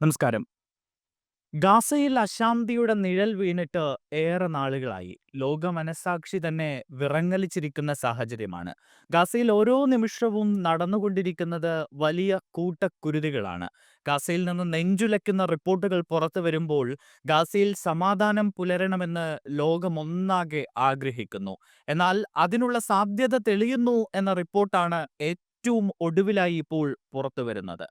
നമസ്കാരം. ഗാസയിൽ അശാന്തിയുടെ നിഴൽ വീണിട്ട് ഏറെ നാളുകളായി. ലോക മനസാക്ഷി തന്നെ വിറങ്ങലിച്ചിരിക്കുന്ന സാഹചര്യമാണ്. ഗാസയിൽ ഓരോ നിമിഷവും നടന്നുകൊണ്ടിരിക്കുന്നത് വലിയ കൂട്ടക്കുരുതികളാണ്. ഗാസയിൽ നിന്ന് നെഞ്ചുലയ്ക്കുന്ന റിപ്പോർട്ടുകൾ പുറത്തു വരുമ്പോൾ ഗാസയിൽ സമാധാനം പുലരണമെന്ന് ലോകമൊന്നാകെ ആഗ്രഹിക്കുന്നു. എന്നാൽ അതിനുള്ള സാധ്യത തെളിയുന്നു എന്ന റിപ്പോർട്ടാണ് ഏറ്റവും ഒടുവിലായി ഇപ്പോൾ പുറത്തു വരുന്നത്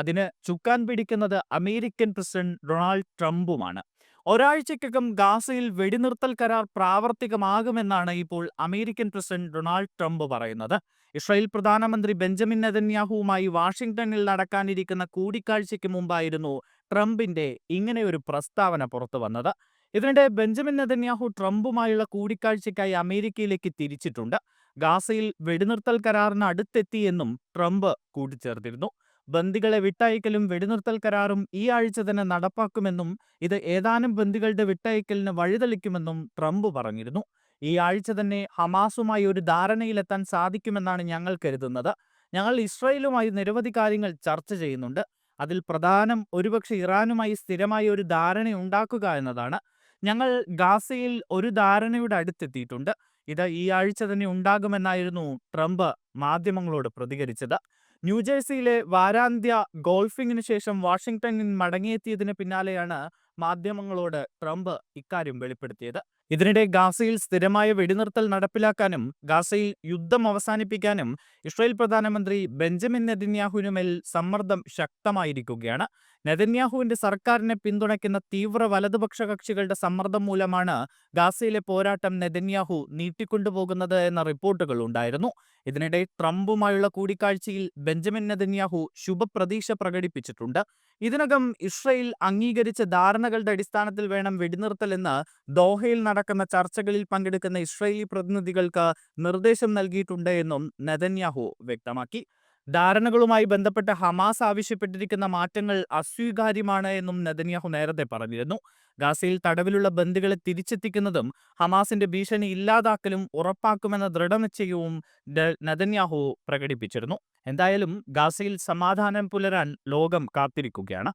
അതിന് ചുക്കാൻ പിടിക്കുന്നത് അമേരിക്കൻ പ്രസിഡന്റ് ഡൊണാൾഡ് ട്രംപുമാണ്. ഒരാഴ്ചയ്ക്കകം ഗാസയിൽ വെടിനിർത്തൽ കരാർ പ്രാവർത്തികമാകുമെന്നാണ് ഇപ്പോൾ അമേരിക്കൻ പ്രസിഡന്റ് ഡൊണാൾഡ് ട്രംപ് പറയുന്നത്. ഇസ്രായേൽ പ്രധാനമന്ത്രി ബെഞ്ചമിൻ നെതന്യാഹുവുമായി വാഷിംഗ്ടണിൽ നടക്കാനിരിക്കുന്ന കൂടിക്കാഴ്ചയ്ക്ക് മുമ്പായിരുന്നു ട്രംപിന്റെ ഇങ്ങനെയൊരു പ്രസ്താവന പുറത്തു വന്നത്. ഇതിനിടെ ബെഞ്ചമിൻ നെതന്യാഹു ട്രംപുമായുള്ള കൂടിക്കാഴ്ചയ്ക്കായി അമേരിക്കയിലേക്ക് തിരിച്ചിട്ടുണ്ട്. ഗാസയിൽ വെടിനിർത്തൽ കരാറിന് അടുത്തെത്തിയെന്നും ട്രംപ് കൂട്ടിച്ചേർത്തിരുന്നു. ബന്ദികളെ വിട്ടയക്കലും വെടിനിർത്തൽ കരാറും ഈ ആഴ്ച തന്നെ നടപ്പാക്കുമെന്നും ഇത് ഏതാനും ബന്ദികളുടെ വിട്ടയക്കലിന് വഴിതെളിക്കുമെന്നും ട്രംപ് പറഞ്ഞിരുന്നു. ഈ ആഴ്ച തന്നെ ഹമാസുമായി ഒരു ധാരണയിലെത്താൻ സാധിക്കുമെന്നാണ് ഞങ്ങൾ കരുതുന്നത്. ഞങ്ങൾ ഇസ്രയേലുമായി നിരവധി കാര്യങ്ങൾ ചർച്ച ചെയ്യുന്നുണ്ട്. അതിൽ പ്രധാനം ഒരുപക്ഷെ ഇറാനുമായി സ്ഥിരമായ ഒരു ധാരണ ഉണ്ടാക്കുക എന്നതാണ്. ഞങ്ങൾ ഗാസയിൽ ഒരു ധാരണയുടെ അടുത്തെത്തിയിട്ടുണ്ട്. ഇത് ഈ ആഴ്ച തന്നെ ഉണ്ടാകുമെന്നായിരുന്നു ട്രംപ് മാധ്യമങ്ങളോട് പ്രതികരിച്ചത്. ന്യൂജേഴ്സിയിലെ വാരാന്ത്യ ഗോൾഫിങ്ങിന് ശേഷം വാഷിംഗ്ടണിൽ മടങ്ങിയെത്തിയതിന് പിന്നാലെയാണ് മാധ്യമങ്ങളോട് ട്രംപ് ഇക്കാര്യം വെളിപ്പെടുത്തിയത്. ഇതിനിടെ ഗാസയിൽ സ്ഥിരമായ വെടിനിർത്തൽ നടപ്പിലാക്കാനും ഗാസയിൽ യുദ്ധം അവസാനിപ്പിക്കാനും ഇസ്രായേൽ പ്രധാനമന്ത്രി ബെഞ്ചമിൻ നെതിന്യാഹുവിനുമേൽ സമ്മർദ്ദം ശക്തമായിരിക്കുകയാണ്. നെതന്യാഹുവിന്റെ സർക്കാരിനെ പിന്തുണയ്ക്കുന്ന തീവ്ര വലതുപക്ഷ കക്ഷികളുടെ സമ്മർദ്ദം മൂലമാണ് ഗാസയിലെ പോരാട്ടം നെതന്യാഹു നീട്ടിക്കൊണ്ടുപോകുന്നത് എന്ന റിപ്പോർട്ടുകൾ ഉണ്ടായിരുന്നു. ഇതിനിടെ ട്രംപുമായുള്ള കൂടിക്കാഴ്ചയിൽ ബെഞ്ചമിൻ നെതന്യാഹു ശുഭപ്രതീക്ഷ പ്രകടിപ്പിച്ചിട്ടുണ്ട്. ഇതിനകം ഇസ്രയേൽ അംഗീകരിച്ച ധാരണകളുടെ അടിസ്ഥാനത്തിൽ വേണം വെടിനിർത്തലെന്ന് ദോഹയിൽ നടക്കുന്ന ചർച്ചകളിൽ പങ്കെടുക്കുന്ന ഇസ്രയേലി പ്രതിനിധികൾക്ക് നിർദ്ദേശം നൽകിയിട്ടുണ്ട് എന്നും നെതന്യാഹു വ്യക്തമാക്കി. ധാരണകളുമായി ബന്ധപ്പെട്ട് ഹമാസ് ആവശ്യപ്പെട്ടിരിക്കുന്ന മാറ്റങ്ങൾ അസ്വീകാര്യമാണ് എന്നും നെതന്യാഹു നേരത്തെ പറഞ്ഞിരുന്നു. ഗാസയിൽ തടവിലുള്ള ബന്ദികളെ തിരിച്ചെത്തിക്കുന്നതും ഹമാസിന്റെ ഭീഷണി ഇല്ലാതാക്കലും ഉറപ്പാക്കുമെന്ന ദൃഢനിശ്ചയവും നെതന്യാഹു പ്രകടിപ്പിച്ചിരുന്നു. എന്തായാലും ഗാസയിൽ സമാധാനം പുലരാൻ ലോകം കാത്തിരിക്കുകയാണ്.